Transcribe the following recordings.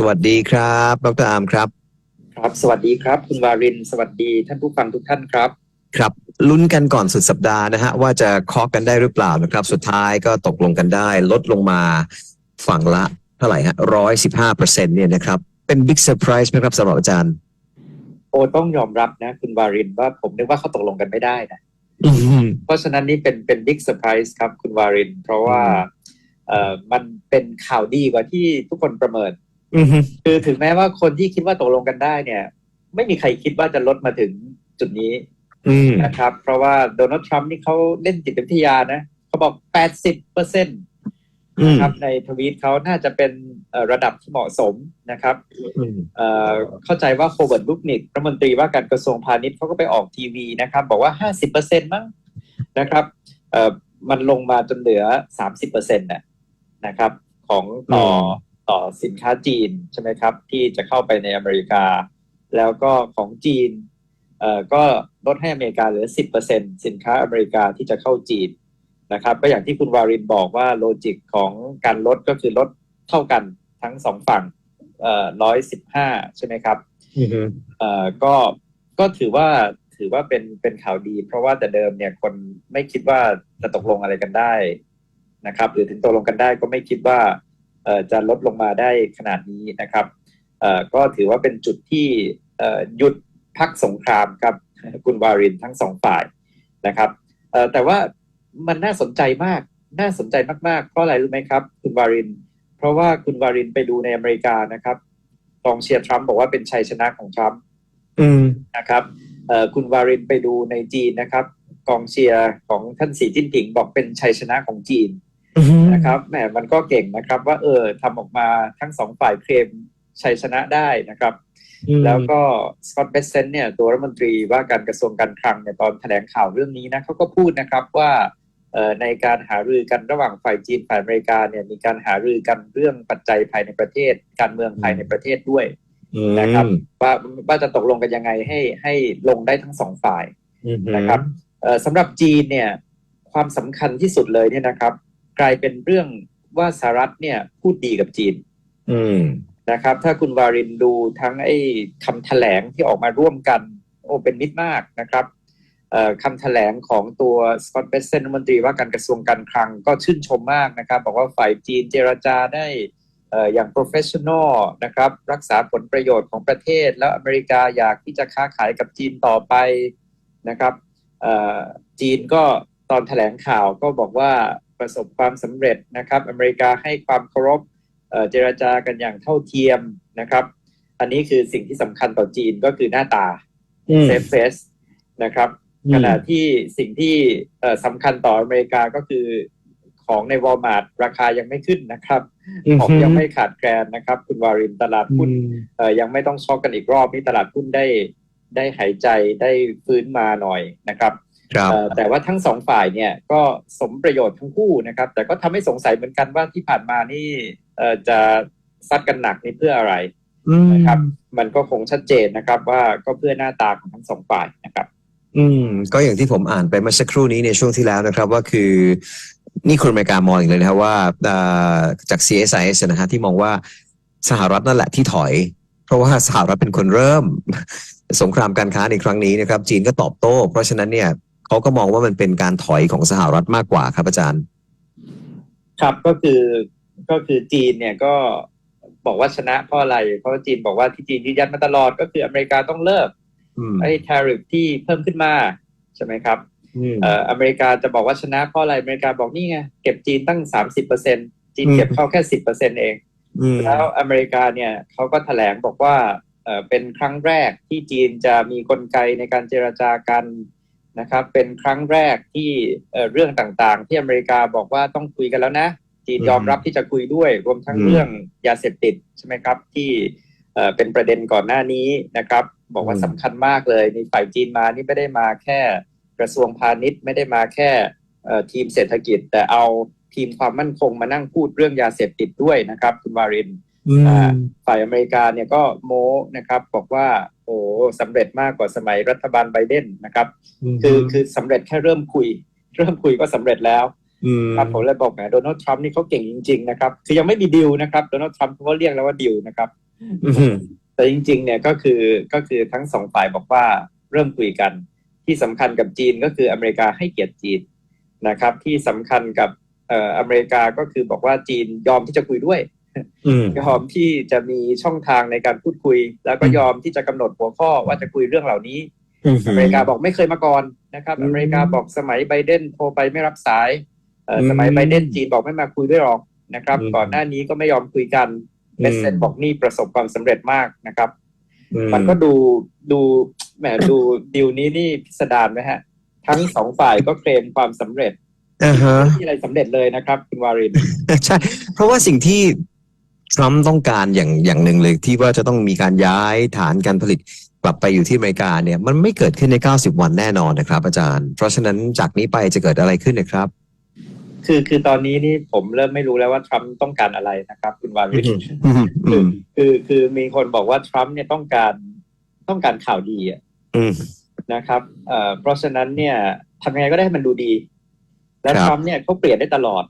สวัสดีครับ ดรอาร์มครับ ครับ สวัสดีครับ คุณวาริน สวัสดีท่านผู้ฟังทุกท่านครับ ครับ ลุ้นกันก่อนสุดสัปดาห์นะฮะ ว่าจะเคาะกันได้หรือเปล่านะครับ สุดท้ายก็ตกลงกันได้ ลดลงมาฝั่งละเท่าไหร่ฮะร้อยสิบห้าเปอร์เซ็นเนี่ยนะครับ เป็นบิ๊กเซอร์ไพรส์ไหมครับสำหรับอาจารย์ โอต้องยอมรับนะ คุณวารินว่าผมนึกว่าเขาตกลงกันไม่ได้นะอืมเพราะฉะนั้นนี่เป็นเป็นบิ๊กเซอร์ไพรส์ครับคุณวาริน เพราะว่าอืมเอ่อมันเป็นข่าวดีกว่าที่ทุกคนประเมิน อืมคือถึงแม้ว่าคนที่คิดว่าตกลงกันได้เนี่ย ไม่มีใครคิดว่าจะลดมาถึงจุดนี้อืมนะครับ เพราะว่าโดนัลด์ทรัมป์นี่เขาเล่นจิตวิทยานะเขาบอก80เปอร์เซ็นต์อืมนะครับในทวีตเขาน่าจะเป็นเอ่อระดับที่เหมาะสมนะครับอืมเอ่อเข้าใจว่าโคเบิร์ตลุกนิกรัฐมนตรีว่าการกระทรวงพาณิชย์เขาก็ไปออกทีวีนะครับ บอกว่า50%มั้งนะครับเอ่อมันลงมาจนเหลือ30%นะนะครับ ของต่อ ต่อสินค้าจีนใช่ไหมครับ ที่จะเข้าไปในอเมริกา แล้วก็ของจีนเอ่อก็ลดให้อเมริกาเหลือ 10%สินค้าอเมริกาที่จะเข้าจีนนะครับ ก็อย่างที่คุณวารินบอกว่าโลจิกของการลดก็คือลดเท่ากันทั้งสองฝั่งเอ่อร้อยสิบห้าใช่ไหมครับอืมเอ่อก็ก็ถือว่าถือว่าเป็นเป็นข่าวดี เพราะว่าแต่เดิมเนี่ยคนไม่คิดว่าจะตกลงอะไรกันได้นะครับ หรือถึงตกลงกันได้ก็ไม่คิดว่าเอ่อ จะลดลงมาได้ขนาดนี้นะครับเอ่อก็ถือว่าเป็นจุดที่เอ่อหยุดพักสงครามครับคุณวารินทั้งสองฝ่ายนะครับเอ่อแต่ว่ามันน่าสนใจมากน่าสนใจมากๆเพราะอะไรรู้ไหมครับ คุณวาริน เพราะว่าคุณวารินไปดูในอเมริกานะครับกองเชียร์ทรัมป์บอกว่าเป็นชัยชนะของทรัมป์อืมนะครับเอ่อคุณวารินไปดูในจีนนะครับ กองเชียร์ของท่านสีจิ้นผิงบอกเป็นชัยชนะของจีนอืม นะครับแหมมันก็เก่งนะครับ ว่าเออทำออกมาทั้งสองฝ่ายเคลมชัยชนะได้นะครับ แล้วก็สกอตต์เบสเซนเนี่ยตัวรัฐมนตรีว่าการกระทรวงการคลังเนี่ยตอนแถลงข่าวเรื่องนี้นะเขาก็พูดนะครับว่าเอ่อในการหารือกันระหว่างฝ่ายจีนฝ่ายอเมริกาเนี่ยมีการหารือกันเรื่องปัจจัยภายในประเทศ การเมืองภายในประเทศด้วยนะครับว่าว่าจะตกลงกันยังไงให้ให้ลงได้ทั้งสองฝ่ายอืมนะครับเอ่อสำหรับจีนเนี่ยความสำคัญที่สุดเลยเนี่ยนะครับ กลายเป็นเรื่องว่าสหรัฐเนี่ยพูดดีกับจีน อืมนะครับ ถ้าคุณวารินดูทั้งไอ้คำแถลงที่ออกมาร่วมกัน โอ้เป็นมิตรมากนะครับเอ่อคำแถลงของตัวสกอตต์เบสเซนรัฐมนตรีว่าการกระทรวงการคลังก็ชื่นชมมากนะครับ บอกว่าฝ่ายจีนเจรจาได้เอ่ออย่าง professional นะครับ รักษาผลประโยชน์ของประเทศ แล้วอเมริกาอยากที่จะค้าขายกับจีนต่อไปนะครับเอ่อจีนก็ตอนแถลงข่าวก็บอกว่า ประสบความสำเร็จนะครับ อเมริกาให้ความเคารพเอ่อเจรจากันอย่างเท่าเทียมนะครับ อันนี้คือสิ่งที่สำคัญต่อจีนก็คือหน้าตาอืมเซฟเฟสนะครับขณะที่สิ่งที่เอ่อสำคัญต่ออเมริกาก็คือของในวอลมาร์ทราคายังไม่ขึ้นนะครับ ของยังไม่ขาดแคลนนะครับ คุณวารินตลาดหุ้นเอ่อยังไม่ต้องช็อกกันอีกรอบนี่ตลาดหุ้นได้ได้หายใจได้ฟื้นมาหน่อยนะครับครับเอ่อ แต่ว่าทั้งสองฝ่ายเนี่ยก็สมประโยชน์ทั้งคู่นะครับ แต่ก็ทำให้สงสัยเหมือนกันว่าที่ผ่านมานี่เอ่อจะซัดกันหนักนี่เพื่ออะไรนะครับ มันก็คงชัดเจนนะครับว่าก็เพื่อหน้าตาของทั้งสองฝ่ายนะครับ อืม ก็อย่างที่ผมอ่านไปเมื่อสักครู่นี้ในช่วงที่แล้วนะครับ ว่าคือนี่คนอเมริกามองอีกเลยนะครับว่าอ่าจาก CSIS นะฮะที่มองว่าสหรัฐนั่นแหละที่ถอย เพราะว่าสหรัฐเป็นคนเริ่ม สงครามการค้าในครั้งนี้นะครับ จีนก็ตอบโต้ เพราะฉะนั้นเนี่ย เขาก็มองว่ามันเป็นการถอยของสหรัฐมากกว่าครับอาจารย์ ครับก็คือก็คือจีนเนี่ยก็บอกว่าชนะเพราะอะไร เพราะว่าจีนบอกว่าที่จีนยืนยันมาตลอดก็คืออเมริกาต้องเลิกอืมไอ้ทาริฟที่เพิ่มขึ้นมาใช่ไหมครับอืมเอ่ออเมริกาจะบอกว่าชนะเพราะอะไรอเมริกาบอกนี่ไงเก็บจีนตั้ง30%จีนเก็บเข้าแค่10%เองอืมแล้วอเมริกาเนี่ยเขาก็แถลงบอกว่าเอ่อเป็นครั้งแรกที่จีนจะมีกลไกในการเจรจากัน นะครับ เป็นครั้งแรกที่เอ่อเรื่องต่างๆ ที่อเมริกาบอกว่าต้องคุยกันแล้วนะ จีนยอมรับที่จะคุยด้วย รวมทั้งเรื่องยาเสพติดใช่ไหมครับ ที่เอ่อเป็นประเด็นก่อนหน้านี้นะครับ บอกว่าสำคัญมากเลยในฝ่ายจีนมานี่ไม่ได้มาแค่กระทรวงพาณิชย์ไม่ได้มาแค่เอ่อทีมเศรษฐกิจ แต่เอาทีมความมั่นคงมานั่งพูดเรื่องยาเสพติดด้วยนะครับ คุณวารินอืมอ่า ฝ่ายอเมริกาเนี่ยก็โม้นะครับบอกว่าโอ้สำเร็จมากกว่าสมัยรัฐบาลไบเดนนะครับ คือคือสำเร็จแค่เริ่มคุย เริ่มคุยก็สำเร็จแล้วอืมครับผมเลยบอกแหมโดนัลด์ทรัมป์นี่เขาเก่งจริง ๆ นะครับ คือยังไม่มีดิวนะครับโดนัลด์ทรัมป์เขาก็เรียกแล้วว่าดิวนะครับอืมแต่จริง ๆ เนี่ยก็คือก็คือทั้งสองฝ่ายบอกว่าเริ่มคุยกัน ที่สำคัญกับจีนก็คืออเมริกาให้เกียรติจีนนะครับ ที่สำคัญกับเอ่ออเมริกาก็คือบอกว่าจีนยอมที่จะคุยด้วยอืม ยอมที่จะมีช่องทางในการพูดคุย แล้วก็ยอมที่จะกำหนดหัวข้อว่าจะคุยเรื่องเหล่านี้อเมริกาบอกไม่เคยมาก่อนนะครับอืมอเมริกาบอกสมัยไบเดนโทรไปไม่รับสายเอ่ออมสมัยไบเดนจีนบอกไม่มาคุยด้วยหรอกนะครับอืมก่อนหน้านี้ก็ไม่ยอมคุยกันอืมเมสเซนบอกนี่ประสบความสำเร็จมากนะครับอืมันก็ดูดูแหมดูดิวนี้นี่พิสดารไหมฮะ ทั้งสองฝ่ายก็เคลมความสำเร็จอ่าฮะไม่มีอะไรสำเร็จเลยนะครับ คุณวารินใช่เพราะว่าสิ่งที่ ทรัมป์ต้องการอย่างอย่างหนึ่งเลยที่ว่าจะต้องมีการย้ายฐานการผลิตกลับไปอยู่ที่อเมริกาเนี่ยมันไม่เกิดขึ้นใน 90 วันแน่นอนนะครับ อาจารย์ เพราะฉะนั้นจากนี้ไปจะเกิดอะไรขึ้นนะครับ คือคือตอนนี้นี่ผมเริ่มไม่รู้แล้วว่าทรัมป์ต้องการอะไรนะครับ คุณวารินอืมอืมคือคือมีคนบอกว่าทรัมป์เนี่ยต้องการต้องการข่าวดีอะอืมนะครับเอ่อเพราะฉะนั้นเนี่ยทำยังไงก็ได้ให้มันดูดี แล้วครับทรัมป์เนี่ยเขาเปลี่ยนได้ตลอด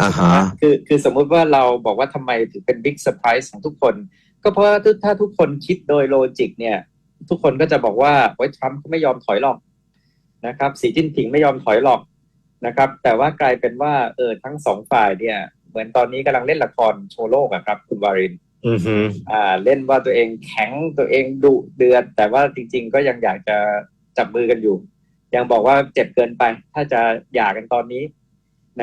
อ่าฮะนะคือคือสมมุติว่าเราบอกว่าทำไมถึงเป็นบิ๊กเซอร์ไพรส์ของทุกคน ก็เพราะว่าถ้าทุกคนคิดโดยโลจิกเนี่ย ทุกคนก็จะบอกว่าโอ้ยทรัมป์เขาไม่ยอมถอยหรอกนะครับสีจิ้นผิงไม่ยอมถอยหรอกนะครับ แต่ว่ากลายเป็นว่าเออทั้งสองฝ่ายเนี่ย เหมือนตอนนี้กำลังเล่นละครโชว์โลกอะครับ คุณวารินอืมฮึอ่า เล่นว่าตัวเองแข็งตัวเองดุเดือด แต่ว่าจริง ๆ ก็ยังอยากจะจับมือกันอยู่ ยังบอกว่าเจ็บเกินไป ถ้าจะหย่ากันตอนนี้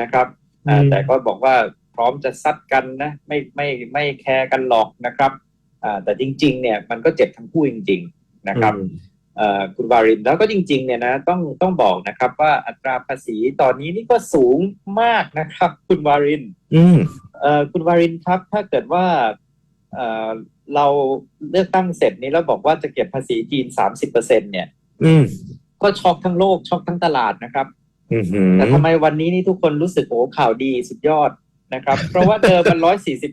นะครับอ่า แต่ก็บอกว่าพร้อมจะซัดกันนะไม่ไม่ไม่แคร์กันหรอกนะครับอ่าแต่จริง ๆ เนี่ยมันก็เจ็บทั้งคู่จริง ๆ นะครับเอ่อคุณวารินแล้วก็จริง ๆ เนี่ยนะต้องต้องบอกนะครับว่าอัตราภาษีตอนนี้นี่ก็สูงมากนะครับ คุณวารินอืมเอ่อคุณวารินครับ ถ้าเกิดว่าเอ่อเราเลือกตั้งเสร็จนี้แล้วบอกว่าจะเก็บภาษีจีน30%เนี่ยอืมก็ช็อกทั้งโลกช็อกทั้งตลาดนะครับอืมฮึ แต่ทำไมวันนี้นี่ทุกคนรู้สึกโอ้ข่าวดีสุดยอดนะครับ เพราะว่าเดิมมัน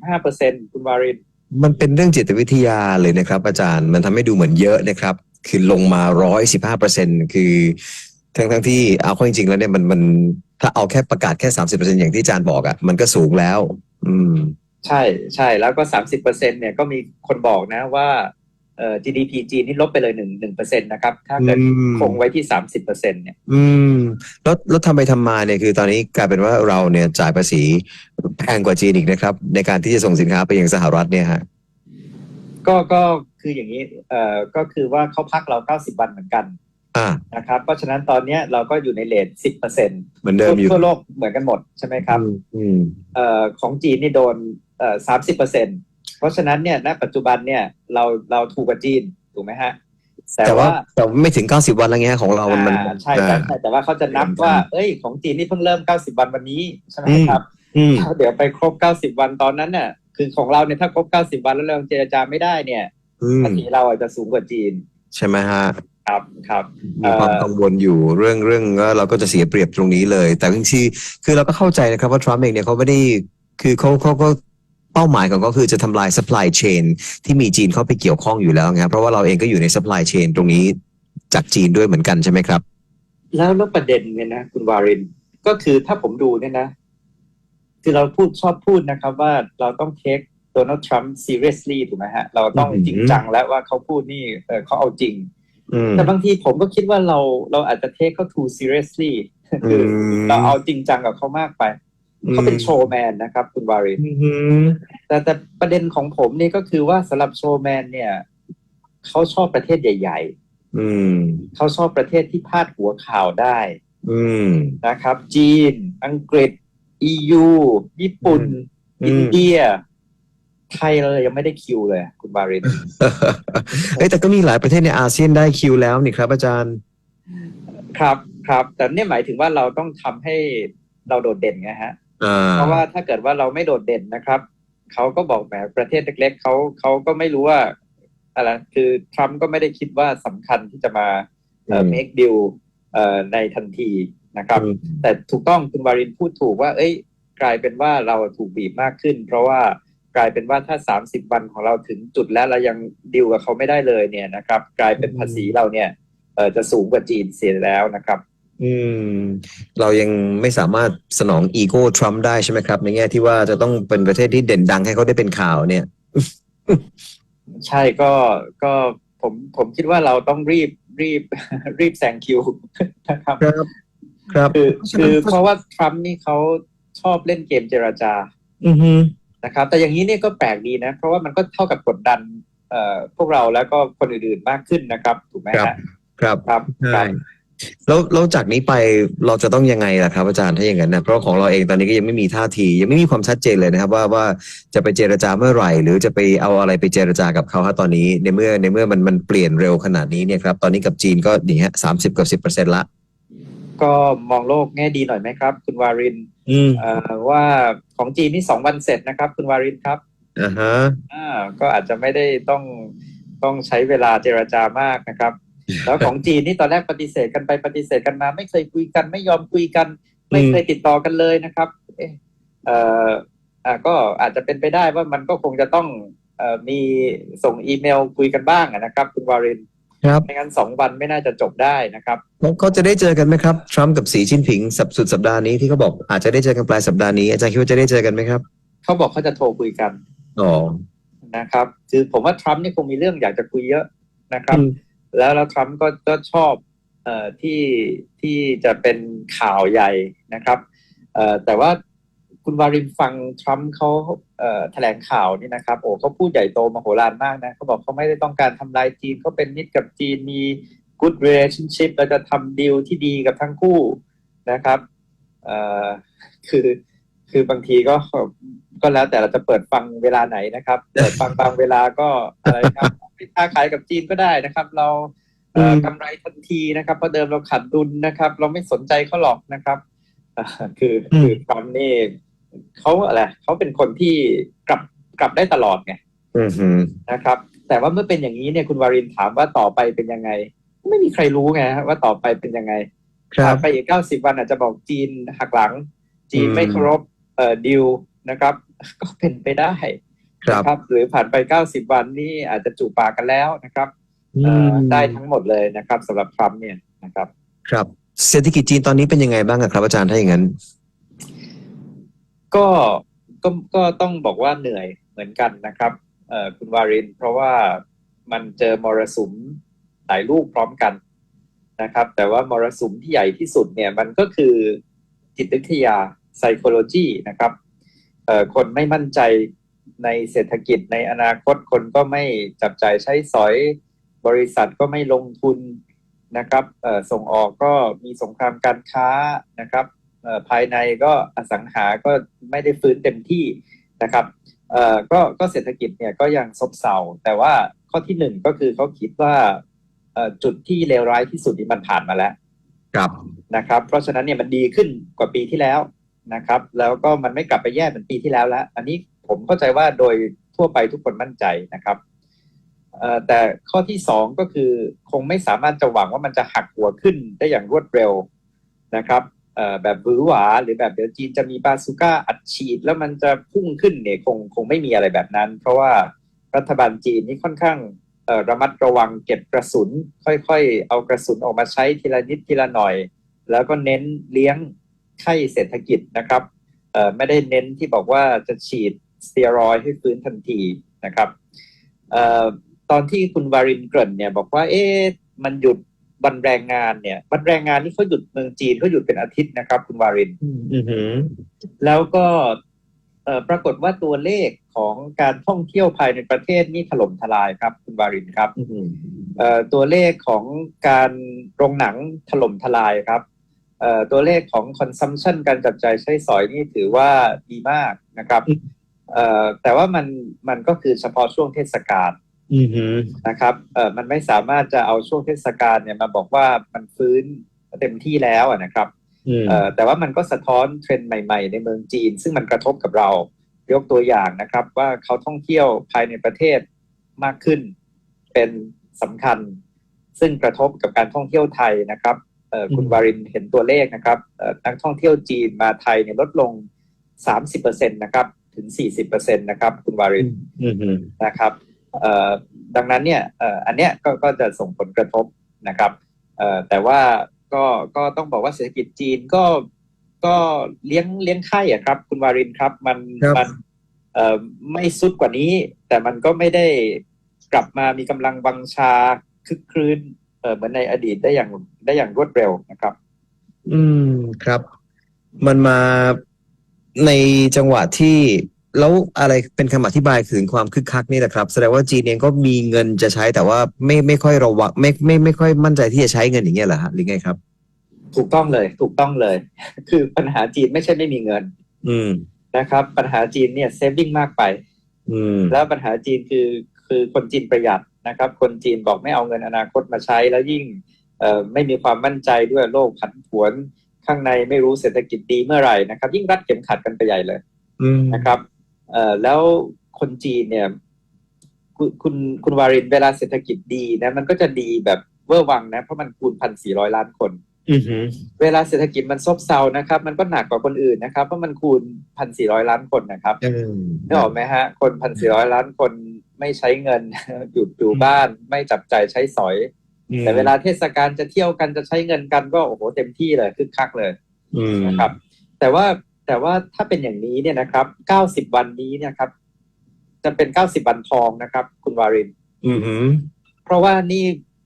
145%คุณวาริน มันเป็นเรื่องจิตวิทยาเลยนะครับ อาจารย์มันทำให้ดูเหมือนเยอะนะครับ คือลงมาร้อยสิบห้าเปอร์เซ็นคือทั้งทั้งที่เอาเข้าจริงๆแล้วเนี่ยมันมันถ้าเอาแค่ประกาศแค่สามสิบเปอร์เซ็นอย่างที่อาจารย์บอกอะ่ะมันก็สูงแล้ว อืม ใช่ใช่แล้วก็30%เนี่ยก็มีคนบอกนะว่า เอ่อ GDP จีนนี่ลบไปเลย1 1%นะครับ ถ้าเกิดอืมคงไว้ที่30%เนี่ย อืม แล้วแล้วทำไปทำมาเนี่ยคือตอนนี้กลายเป็นว่าเราเนี่ยจ่ายภาษีแพงกว่าจีนอีกนะครับ ในการที่จะส่งสินค้าไปยังสหรัฐเนี่ยฮะ ก็ก็คืออย่างนี้ เอ่อ ก็คือว่าเขาพักเรา90วันเหมือนกันอ่านะครับ เพราะฉะนั้นตอนเนี้ยเราก็อยู่ในเลท10%เปอร์เซ็นต์เหมือนเดิมอยู่ทั่วโลกเหมือนกันหมดใช่ไหมครับ อืมอืมเอ่อ ของจีนนี่โดนเอ่อ30%เปอร์เซ็นต์ เพราะฉะนั้นเนี่ยณปัจจุบันเนี่ยเราเราถูกกว่าจีนถูกไหมฮะแต่แต่ว่าว่าแต่ไม่ถึงเก้าสิบวันแล้วเงี้ยของเรา มันมันอ่าใช่ใช่อ่าใช่แต่ว่าเขาจะนับว่า เอ้ย ของจีนนี่เพิ่งเริ่ม90วันวันนี้ใช่ไหมครับอืมเดี๋ยวไปครบ90วันตอนนั้นน่ะ คือของเราเนี่ยถ้าครบ90วันแล้วเราเจรจาไม่ได้เนี่ยอืมภาษีเราอาจจะสูงกว่าจีน ใช่ไหมฮะครับครับมีความเอ่อกังวลอยู่เรื่องเรื่องว่าเราก็จะเสียเปรียบตรงนี้เลย แต่บางทีคือเราก็เข้าใจนะครับว่าทรัมป์เองเนี่ยเขาไม่ได้คือเขาเขาก็ เป้าหมายของเขาคือจะทำลาย supply chain ที่มีจีนเข้าไปเกี่ยวข้องอยู่แล้วนะครับเพราะว่าเราเองก็อยู่ใน supply chain ตรงนี้จากจีนด้วยเหมือนกันใช่ไหมครับ แล้วแล้วประเด็นเนี่ยนะคุณวารินก็คือถ้าผมดูเนี่ยนะ คือเราพูดชอบพูดนะครับ ว่าเราต้องเทคโดนัลด์ทรัมป์ seriously ถูกไหมฮะ เราต้องอืมจริงจังแล้วว่าเขาพูดนี่เออเขาเอาจริงอืมแต่บางทีผมก็คิดว่าเราเราอาจจะเทคเขา too seriously คืออมเราเอาจริงจังกับเขามากไป เขาเป็นโชว์แมนนะครับคุณวารินอืมแต่แต่ประเด็นของผมนี่ก็คือว่าสำหรับโชว์แมนเนี่ยเขาชอบประเทศใหญ่อืมๆเขาชอบประเทศที่พาดหัวข่าวได้ อืมนะครับ จีน อังกฤษ EU ญี่ปุ่นอืมอินเดียไทยเรายังไม่ได้คิวเลย คุณบารินเอ้ยแต่ก็มีหลายประเทศในอาเซียนได้คิวแล้วนี่ครับ อาจารย์ ครับครับ แต่เนี่ยหมายถึงว่าเราต้องทำให้เราโดดเด่นไงฮะอ่า เพราะว่าถ้าเกิดว่าเราไม่โดดเด่นนะครับเขาก็บอกแหมประเทศเล็กๆเขาเขาก็ไม่รู้ว่าอะไรคือทรัมป์ก็ไม่ได้คิดว่าสำคัญที่จะมาเอ่ออืม make deal เอ่อในทันทีนะครับ แต่ถูกต้องคุณวารินพูดถูกว่า เอ้ย กลายเป็นว่าเราถูกบีบมากขึ้น เพราะว่ากลายเป็นว่าถ้า30วันของเราถึงจุดแล้วเรายังดิวกับเขาไม่ได้เลยเนี่ยนะครับ กลายเป็นภาษีเราเนี่ยเอ่อจะสูงกว่าจีนเสียแล้วนะครับ อืม เรายังไม่สามารถสนองอีโก้ทรัมป์ได้ใช่ไหมครับ ในแง่ที่ว่าจะต้องเป็นประเทศที่เด่นดังให้เขาได้เป็นข่าวเนี่ย ใช่ก็ก็ผมผมคิดว่าเราต้องรีบรีบรีบแซงคิวนะครับ ครับ ครับคือเพราะฉะนั้นคือเพราะว่าทรัมป์นี่เขาชอบเล่นเกมเจรจา อือฮึนะครับ แต่อย่างนี้เนี่ยก็แปลกดีนะ เพราะว่ามันก็เท่ากับกดดันเอ่อพวกเราแล้วก็คนอื่นๆมากขึ้นนะครับ ถูกไหมครับฮะครับครับคใช่รับ แล้วแล้วจากนี้ไปเราจะต้องยังไงล่ะครับอาจารย์ถ้าอย่างนั้นนะเพราะของเราเองตอนนี้ก็ยังไม่มีท่าที ยังไม่มีความชัดเจนเลยนะครับ ว่าว่าจะไปเจรจาเมื่อไหร่ หรือจะไปเอาอะไรไปเจรจากับเขาฮะตอนนี้ ในเมื่อในเมื่อมันมันเปลี่ยนเร็วขนาดนี้เนี่ยครับตอนนี้กับจีนก็นี่ฮะสามสิบกับสิบเปอร์เซ็นต์ละ ก็มองโลกแง่ดีหน่อยไหมครับ คุณวารินอืมเอ่อว่าของจีนนี่สองวันเสร็จนะครับ คุณวารินครับอ่าฮะอ่าก็อาจจะไม่ได้ต้องต้องใช้เวลาเจรจามากนะครับ แล้วของจีนนี่ตอนแรกปฏิเสธกันไปปฏิเสธกันมา ไม่เคยคุยกันไม่ยอมคุยกัน ไม่เคยติดต่อกันเลยนะครับ เอะเอ่ออ่าก็อาจจะเป็นไปได้ว่ามันก็คงจะต้องเอ่อมีส่งอีเมลคุยกันบ้างอะนะครับคุณวารินครับไม่งั้นสองวันไม่น่าจะจบได้นะครับเขาเขาจะได้เจอกันไหมครับทรัมป์กับสีจิ้นผิงสัปสุดสัปดาห์นี้ที่เขาบอกอาจจะได้เจอกันปลายสัปดาห์นี้อาจารย์คิดว่าจะได้เจอกันไหมครับเขาบอกเขาจะโทรคุยกันอ๋อนะครับ คือผมว่าทรัมป์นี่คงมีเรื่องอยากจะคุยเยอะนะครับอืม แล้วแล้วทรัมป์ก็ก็ชอบเอ่อที่ที่จะเป็นข่าวใหญ่นะครับเอ่อแต่ว่าคุณวารินฟังทรัมป์เขาเแถลงข่าวนี่นะครับโอ้เขาพูดใหญ่โตมโหฬารมากนะเขาบอกเขาไม่ได้ต้องการทำลายจีนเขาเป็นมิตรกับจีนมี good relationship เราจะทำดีลที่ดีกับทั้งคู่นะครับเอ่อคือคือบางทีก็ก็แล้วแต่เราจะเปิดฟังเวลาไหนนะครับ เปิดฟังบางเวลาก็อะไรครับ ค้าขายกับจีนก็ได้นะครับ เราเอ่ออืมกำไรทันทีนะครับเพราะเดิมเราขาดดุลนะครับ เราไม่สนใจเขาหรอกนะครับอ่าคือคือทรัมป์นี่เขาอะไรเขาเป็นคนที่กลับกลับได้ตลอดไงอือฮึนะครับ แต่ว่าเมื่อเป็นอย่างนี้เนี่ยคุณวารินถามว่าต่อไปเป็นยังไง ไม่มีใครรู้ไงฮะว่าต่อไปเป็นยังไงครัผ่าบนไปอีกเก้าสิบวันอาจจะบอกจีนหักหลัง จีนอืมไม่เคารพเอ่อดิวนะครับ ก็เป็นไปได้ครับ นะครับ หรือผ่านไปเก้าสิบวันนี่อาจจะจูบปากกันแล้วนะครับอืเอ่อมได้ทั้งหมดเลยนะครับสำหรับทรัมป์เนี่ยนะครับ ครับเศรษฐกิจจีนตอนนี้เป็นยังไงบ้างอะครับอาจารย์ถ้าอย่างนั้น ก็ก็ก็ต้องบอกว่าเหนื่อยเหมือนกันนะครับเอ่อคุณวาริน เพราะว่ามันเจอมรสุมหลายลูกพร้อมกันนะครับ แต่ว่ามรสุมที่ใหญ่ที่สุดเนี่ย มันก็คือจิตวิทยา psychology นะครับเอ่อคนไม่มั่นใจ ในเศรษฐกิจในอนาคตคนก็ไม่จับจ่ายใช้สอย บริษัทก็ไม่ลงทุนนะครับเอ่อส่งออกก็มีสงครามการค้านะครับเอ่อภายในก็อสังหาก็ไม่ได้ฟื้นเต็มที่นะครับเอ่อก็ก็เศรษฐกิจเนี่ยก็ยังซบเซาแต่ว่าข้อที่หนึ่งก็คือเขาคิดว่าเอ่อจุดที่เลวร้ายที่สุดนี่มันผ่านมาแล้วครับนะครับ เพราะฉะนั้นเนี่ยมันดีขึ้นกว่าปีที่แล้วนะครับ แล้วก็มันไม่กลับไปแย่เหมือนปีที่แล้วแล้ว อันนี้ ผมเข้าใจว่าโดยทั่วไปทุกคนมั่นใจนะครับแต่ข้อที่สองก็คือคงไม่สามารถจะหวังว่ามันจะหักหัวขึ้นได้อย่างรวดเร็วนะครับแบบบือหวาหรือแบบเดี๋ยวจีนจะมีบาซูก้าอัดฉีด แล้วมันจะพุ่งขึ้นเนี่ยคงคงไม่มีอะไรแบบนั้น เพราะว่ารัฐบาลจีนนี่ค่อนข้างระมัดระวังเก็บกระสุน ค่อยๆ เอากระสุนออกมาใช้ทีละนิดทีละหน่อย แล้วก็เน้นเลี้ยงไข้เศรษฐกิจนะครับไม่ได้เน้นที่บอกว่าจะฉีด สเตียรอยด์ให้ฟื้นทันทีนะครับเอ่อตอนที่คุณวารินเกริ่นเนี่ยบอกว่าเอ๊ะมันหยุดวันแรงงานเนี่ยวันแรงงานนี่เขาหยุดเมืองจีนเขาหยุดเป็นอาทิตย์นะครับ คุณวารินอือฮึแล้วก็เอ่อปรากฏว่าตัวเลขของการท่องเที่ยวภายในประเทศนี่ถล่มทลายครับ คุณวารินครับอือฮึเอ่อตัวเลขของการโรงหนังถล่มทลายครับเอ่อตัวเลขของ consumption การจับจ่ายใช้สอยนี่ถือว่าดีมากนะครับ เอ่อแต่ว่ามันมันก็คือเฉพาะช่วงเทศกาลอือฮึนะครับเอ่อมันไม่สามารถจะเอาช่วงเทศกาลเนี่ยมาบอกว่ามันฟื้นเต็มที่แล้วอะนะครับอืมเอ่อแต่ว่ามันก็สะท้อนเทรนด์ใหม่ ๆ ในเมืองจีน ซึ่งมันกระทบกับเรายกตัวอย่างนะครับ ว่าเขาท่องเที่ยวภายในประเทศมากขึ้นเป็นสำคัญ ซึ่งกระทบกับการท่องเที่ยวไทยนะครับเอ่อคุณวารินเห็นตัวเลขนะครับเอ่อนักท่องเที่ยวจีนมาไทยเนี่ยลดลง 30%นะครับ ถึง 40%นะครับ คุณวารินอือฮึนะครับเอ่อดังนั้นเนี่ยเอ่ออันเนี้ยก็ก็จะส่งผลกระทบนะครับเอ่อแต่ว่าก็ก็ต้องบอกว่าเศรษฐกิจจีนก็ก็เลี้ยงเลี้ยงไข่อะครับ คุณวารินครับมันครับมันเอ่อไม่สุดกว่านี้ แต่มันก็ไม่ได้กลับมามีกำลังวังชาคึกครื้นเออเหมือนในอดีตได้อย่างได้อย่างรวดเร็วนะครับ อืมครับ มันมา ในจังหวะที่แล้วอะไรเป็นคำอธิบายถึงความคึกคักนี่แหละครับ แสดงว่าจีนเองก็มีเงินจะใช้แต่ว่าไม่ไม่ค่อยระวังไม่ไม่ไม่ค่อยมั่นใจที่จะใช้เงินอย่างเงี้ยเหรอฮะหรือไงครับ ถูกต้องเลยถูกต้องเลย คือปัญหาจีนไม่ใช่ไม่มีเงิน อืมนะครับ ปัญหาจีนเนี่ยเซฟวิ่งมากไป อืมแล้วปัญหาจีนคือคือคนจีนประหยัดนะครับ คนจีนบอกไม่เอาเงินอนาคตมาใช้แล้วยิ่งเอ่อไม่มีความมั่นใจด้วยโลกผันผวน ข้างในไม่รู้เศรษฐกิจดีเมื่อไหร่นะครับ ยิ่งรัดเข็มขัดกันไปใหญ่เลยอืมนะครับเอ่อแล้วคนจีนเนี่ยคุณคุณคุณวารินเวลาเศรษฐกิจดีนะ มันก็จะดีแบบเวอร์วังนะ เพราะมันคูณพันสี่ร้อยล้านคนอืมฮึเวลาเศรษฐกิจมันซบเซานะครับ มันก็หนักกว่าคนอื่นนะครับเพราะมันคูณพันสี่ร้อยล้านคนนะครับอืมนึกออกไหมฮะ คนพันสี่ร้อยล้านคนไม่ใช้เงิน หยุดอยู่บ้านไม่จับจ่ายใช้สอย แต่เวลาเทศกาลจะเที่ยวกันจะใช้เงินกันก็โอ้โหเต็มที่เลยคึกคักเลยอืมนะครับ แต่ว่าแต่ว่าถ้าเป็นอย่างนี้เนี่ยนะครับเก้าสิบวันนี้เนี่ยครับ จะเป็นเก้าสิบวันทองนะครับ คุณวารินอืมฮึเพราะว่านี่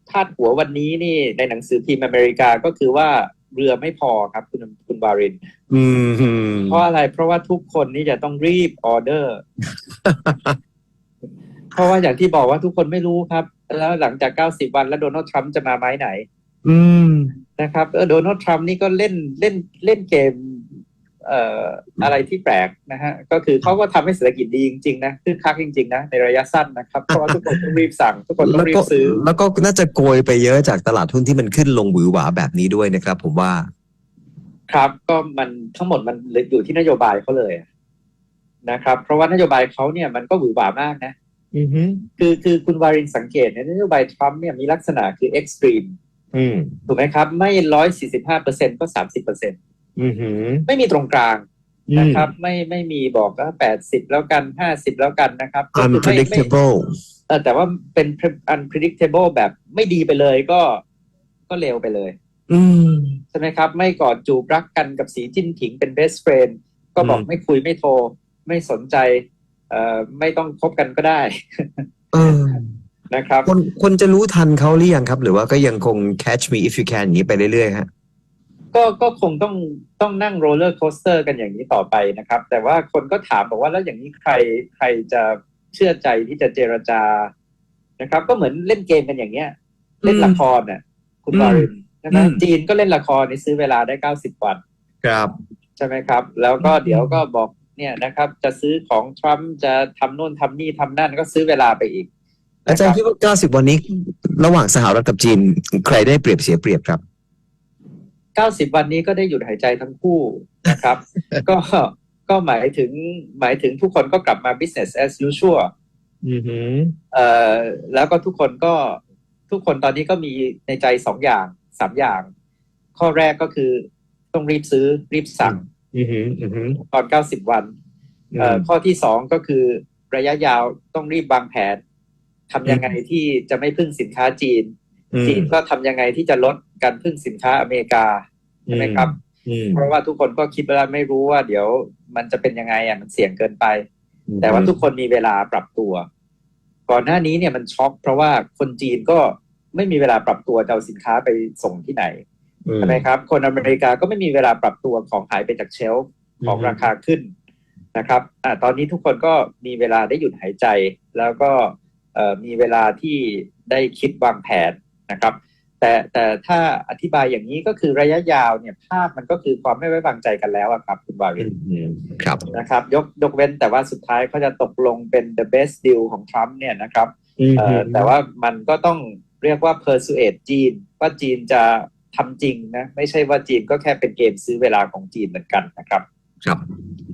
พาดหัววันนี้นี่ในหนังสือพิมพ์อเมริกาก็คือว่าเรือไม่พอครับ คุณคุณวารินอืมฮึเพราะอะไรเพราะว่าทุกคนนี่จะต้องรีบออเดอร์ เพราะว่าอย่างที่บอกว่าทุกคนไม่รู้ครับ แล้วหลังจาก90วันแล้วโดนัลด์ทรัมป์จะมาไหมไหน อืมนะครับเออโดนัลด์ทรัมป์นี่ก็เล่นเล่นเล่นเกม เอ่ออะไรที่แปลกนะฮะ ก็คือเขาก็ทำให้เศรษฐกิจดีจริงๆนะคึกคักจริงๆนะในระยะสั้นนะครับ เพราะว่าทุกคนต้องรีบสั่ง ทุกคนต้อแล้วงรีก็บซื้อ แล้วก็น่าจะโกยไปเยอะจากตลาดหุ้นที่มันขึ้นลงหวือหวาแบบนี้ด้วยนะครับ ผมว่า ครับก็มันทั้งหมดมันอยู่ที่นโยบายเขาเลยนะครับ เพราะว่านโยบายเขาเนี่ยมันก็หวือหวามากนะอืมฮึ คือคือคุณวารินสังเกตเนี่ยนโยบายทรัมป์เนี่ยมีลักษณะคือเอ็กซ์ตรีมอืมถูกไหมครับ ไม่ร้อยสี่สิบห้าเปอร์เซ็นก็สามสิบเปอร์เซ็นอืมฮึไม่มีตรงกลางนะครับ ไม่ไม่มีบอกว่าแปดสิบแล้วกันห้าสิบแล้วกันนะครับก็คือไม่ไม่ unpredictable เออแต่ว่าเป็น unpredictable แบบไม่ดีไปเลยก็ก็เลวไปเลยอืมใช่ไหมครับ ไม่กอดจูบรักกันกับสีจิ้นผิงเป็น best friend ก็บอกอืมไม่คุยไม่โทร ไม่สนใจเอ่อ ไม่ต้องคบกันก็ได้เออนะครับ คนคนจะรู้ทันเขาหรือยังครับ หรือว่าก็ยังคง catch me if you can อย่างนี้ไปเรื่อยๆฮะก็ก็คงต้องต้องนั่งโรลเลอร์โคสเตอร์กันอย่างนี้ต่อไปนะครับ แต่ว่าคนก็ถามบอกว่าแล้วอย่างนี้ใครใครจะเชื่อใจที่จะเจรจานะครับ ก็เหมือนเล่นเกมกันอย่างเงี้ย เล่นละครน่ะคุณอืมวารินใช่ไหมอืมจีนก็เล่นละครนี่ซื้อเวลาได้เก้าสิบวัน ครับ ใช่ไหมครับ แล้วก็อืมเดี๋ยวก็บอก เนี่ยนะครับ จะซื้อของทรัมป์จะทำโน่นทำนี่ทำนั่นก็ซื้อเวลาไปอีก อาจารย์คิดว่า 90 วันนี้ ระหว่างสหรัฐกับจีน ใครได้เปรียบเสียเปรียบครับเก้าสิบวันนี้ก็ได้หยุดหายใจทั้งคู่นะครับ ก็ก็หมายถึงหมายถึงทุกคนก็กลับมา business as usual อืมฮึเอ่อแล้วก็ทุกคนก็ทุกคนตอนนี้ก็มีในใจสองอย่างสามอย่าง ข้อแรกก็คือต้องรีบซื้อรีบสั่ง อืมฮึอืมฮึตอน90วันเอ่อข้อที่สองก็คือระยะยาวต้องรีบวางแผนทำยังไงที่จะไม่พึ่งสินค้าจีน จีนก็ทำยังไงที่จะลดการพึ่งสินค้าอเมริกาใช่ไหมครับอืมเพราะว่าทุกคนก็คิดว่าไม่รู้ว่าเดี๋ยวมันจะเป็นยังไงอะมันเสี่ยงเกินไป แต่ว่าทุกคนมีเวลาปรับตัว ก่อนหน้านี้เนี่ยมันช็อกเพราะว่าคนจีนก็ไม่มีเวลาปรับตัวจะเอาสินค้าไปส่งที่ไหน ใช่ไหมครับ คนอเมริกาก็ไม่มีเวลาปรับตัวของหายไปจากเชลฟ์ของราคาขึ้นนะครับอ่าตอนนี้ทุกคนก็มีเวลาได้หยุดหายใจ แล้วก็เอ่อมีเวลาที่ได้คิดวางแผนนะครับ แต่แต่ถ้าอธิบายอย่างนี้ก็คือระยะยาวเนี่ยภาพมันก็คือความไม่ไว้วางใจกันแล้วอะครับ คุณวารินอืมครับนะครับ ยกยกเว้นแต่ว่าสุดท้ายเขาจะตกลงเป็น the best deal ของทรัมป์เนี่ยนะครับเอ่อแต่ว่ามันก็ต้องเรียกว่า persuade จีน ว่าจีนจะ ทำจริงนะ ไม่ใช่ว่าจีนก็แค่เป็นเกมซื้อเวลาของจีนเหมือนกันนะครับ ครับ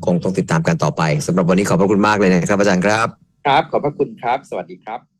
คงต้องติดตามกันต่อไปสำหรับวันนี้ขอบพระคุณมากเลยนะครับอาจารย์ครับ ครับ ขอบพระคุณครับ สวัสดีครับ